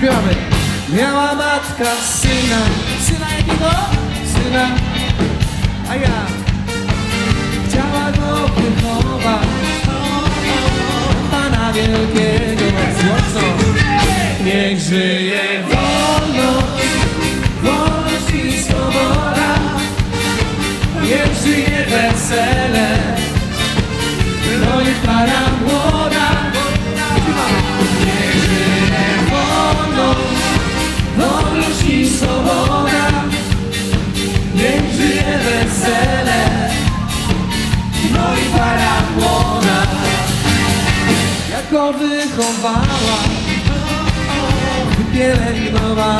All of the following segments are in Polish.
Śpiewamy. Miała matka syna. Syna jakiego? Syna. A ja. Chciała go wychować. Pana wielkiego. pielęgnowała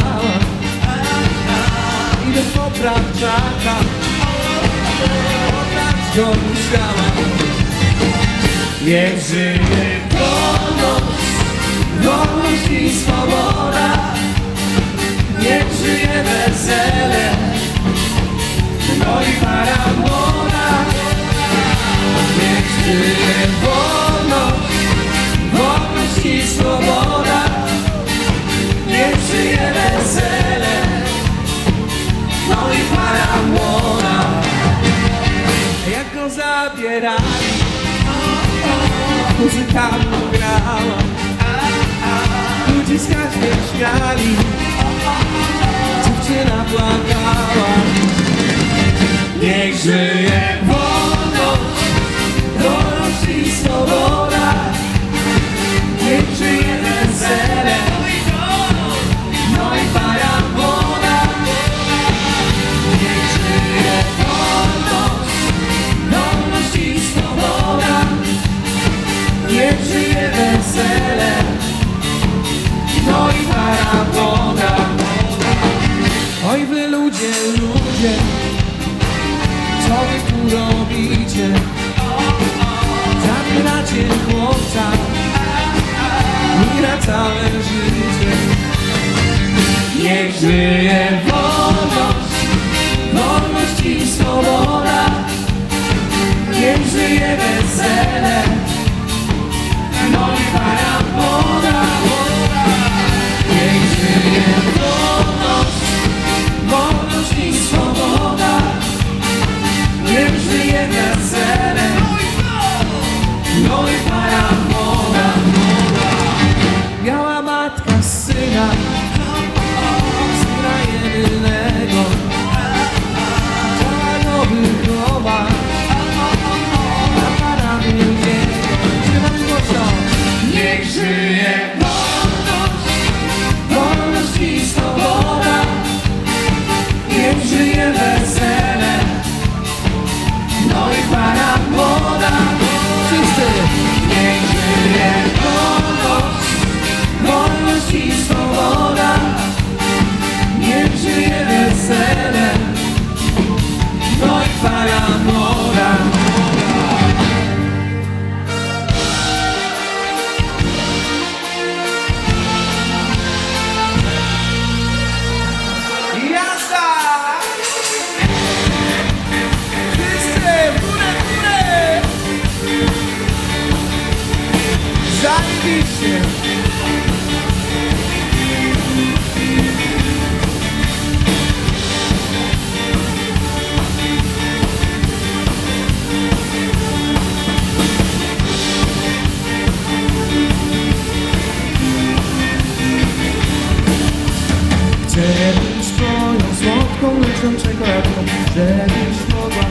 Idę po prawczaka. Oddać go musiała Niech żyje wolność Wolność i swoboda. Niech żyje wesele. No i para parabola Niech żyje wolność Wolność i swoboda. zabierali. Muzyka grała Ludzie z każdej śmiali. Dziewczyna płakała Niech żyje. robicie? Zabieracie chłopca Mira całe życie. Niech żyje wolność Wolność i swoboda. Niech żyje wesele. Żebyś twoją słodką, lecz czekoladą. Żebyś mogła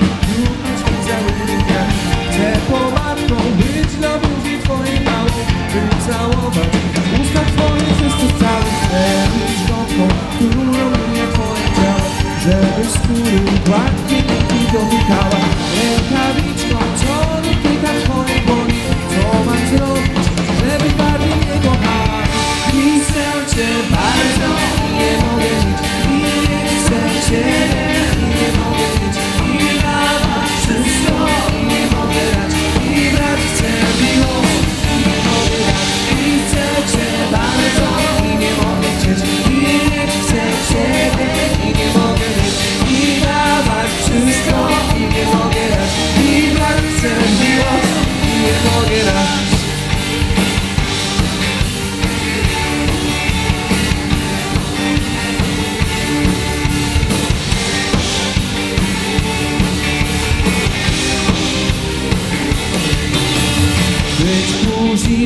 słowa Usta twoje wszyscy cały sen Szkodą, którą mnie powiedział Żebyś skóry gładnie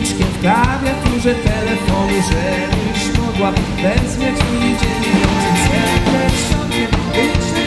policzkiem w klawiaturze telefonu Żebyś mogła wezmieć mi dzieliącym sekret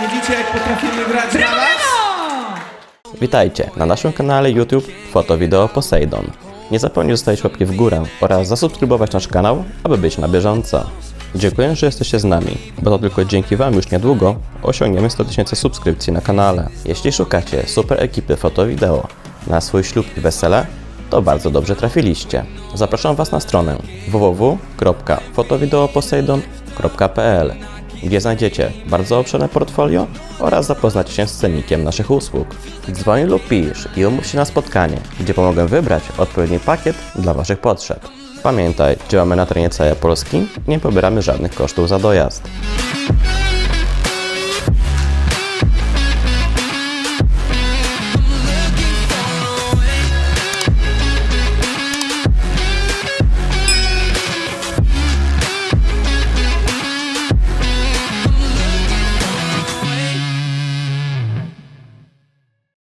Widzicie jak potrafimy grać na was? Witajcie na naszym kanale YouTube Foto Wideo Poseidon. Nie zapomnij zostawić łapki w górę oraz zasubskrybować nasz kanał, aby być na bieżąco. Dziękuję, że jesteście z nami, bo to tylko dzięki Wam już niedługo osiągniemy 100 tysięcy subskrypcji na kanale. Jeśli szukacie super ekipy foto wideo na swój ślub i wesele, to bardzo dobrze trafiliście. Zapraszam Was na stronę www.fotowideoposeidon.pl gdzie znajdziecie bardzo obszerne portfolio oraz zapoznacie się z cennikiem naszych usług. Dzwoń lub pisz i umów się na spotkanie, gdzie pomogę wybrać odpowiedni pakiet dla Waszych potrzeb. Pamiętaj, działamy na terenie całej Polski nie pobieramy żadnych kosztów za dojazd.